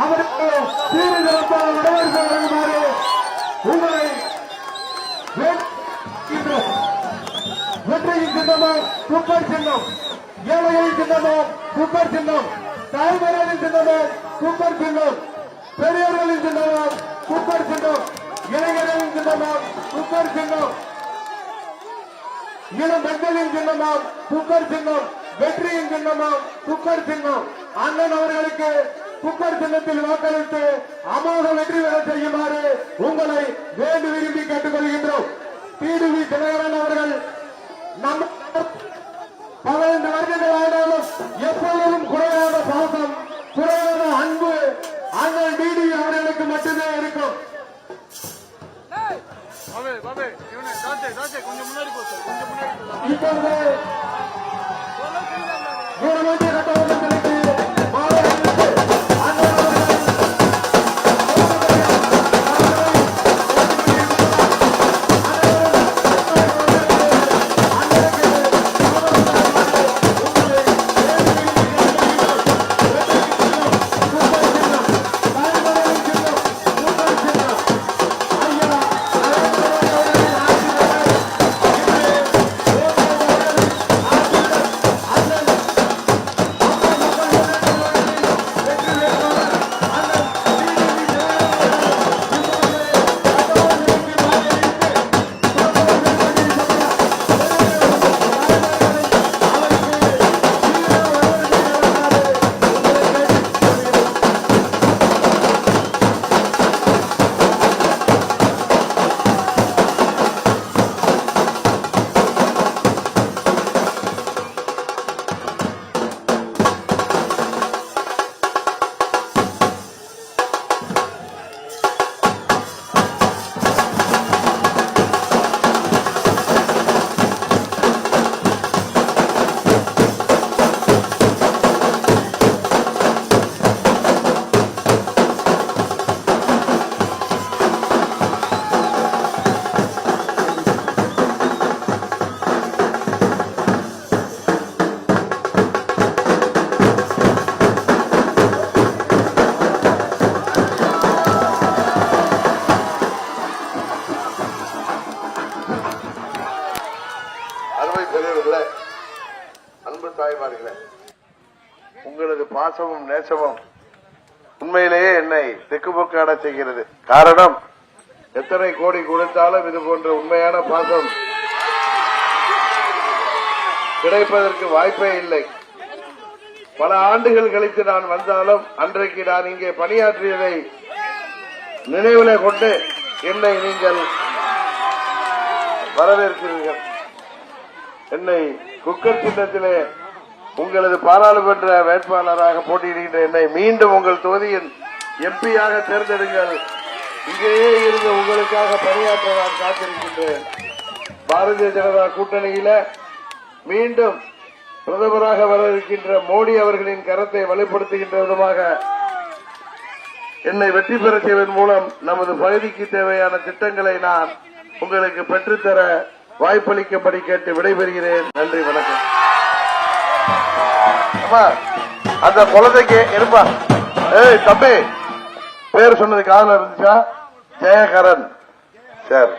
அவருக்கு சீர்திருத்தம் வரவேற்பு வழங்குமாறு உங்களை வெற்றியின் சின்னமும் குப்பர் சின்னம் ஏழையின் சின்னமும் குப்பர் சின்னம் தாய்மார்களின் சின்னமும் குப்பர் சின்னம் பெரியவர்களின் சின்னமும் குப்பர் சின்னம் இளைஞர்களின் சின்னமும் குப்பர் சின்னம் இளம் மக்களின் சின்னமும் குப்பர் சின்னம் வெற்றியின் சின்னமும் குப்பர் சின்னம். அண்ணன் அவர்களுக்கு குக்கர் சின்னத்தில் வாக்களித்து அமோக வெற்றி பெற செய்யுமாறு உங்களை வேண்டு விரும்பி கேட்டுக்கொள்கின்றோம். டிடிவி தினகரன் அவர்கள் நம்ம பதினைந்து வருடங்கள் ஆனாலும் எப்பொழுதும் குறையாத பாசம் குறையாத அன்பு அண்ணன் டிடிவி அவர்களுக்கு மட்டுமே இருக்கும். இப்பொழுது பெரியவர்களே அன்பு தாய்மார்களே உங்களது பாசமும் நேசமும் உண்மையிலேயே என்னை திக்குமுக்காட செய்கிறது. காரணம் எத்தனை கோடி கொடுத்தாலும் இது போன்ற உண்மையான பாசம் கிடைப்பதற்கு வாய்ப்பே இல்லை. பல ஆண்டுகள் கழித்து நான் வந்தாலும் அன்றைக்கு நான் இங்கே பணியாற்றியதை நினைவிலே கொண்டு என்னை நீங்கள் வரவேற்கிறீர்கள். என்னை குக்கர் சின்னத்திலே உங்களது பாராளுமன்ற வேட்பாளராக போட்டியிடுகின்ற என்னை மீண்டும் உங்கள் தொகுதியின் எம்பியாக தேர்ந்தெடுங்கள். இங்கேயே இருந்து உங்களுக்காக பணியாற்ற நான் காத்திருக்கின்றேன். பாரதிய ஜனதா கூட்டணியில மீண்டும் பிரதமராக வர இருக்கின்ற மோடி அவர்களின் கரத்தை வலுப்படுத்துகின்ற விதமாக என்னை வெற்றி பெற செய்வதன் மூலம் நமது பகுதிக்கு தேவையான திட்டங்களை நான் உங்களுக்கு பெற்றுத்தர வாய்ப்பளிக்கும்படி கேட்டு விடைபெறுகிறேன். நன்றி வணக்கம். அந்த குழந்தைக்கு இருப்பா ஏய் தம்பி பேர் சொன்னது காதல இருந்துச்சா? ஜெயகரன். சரி.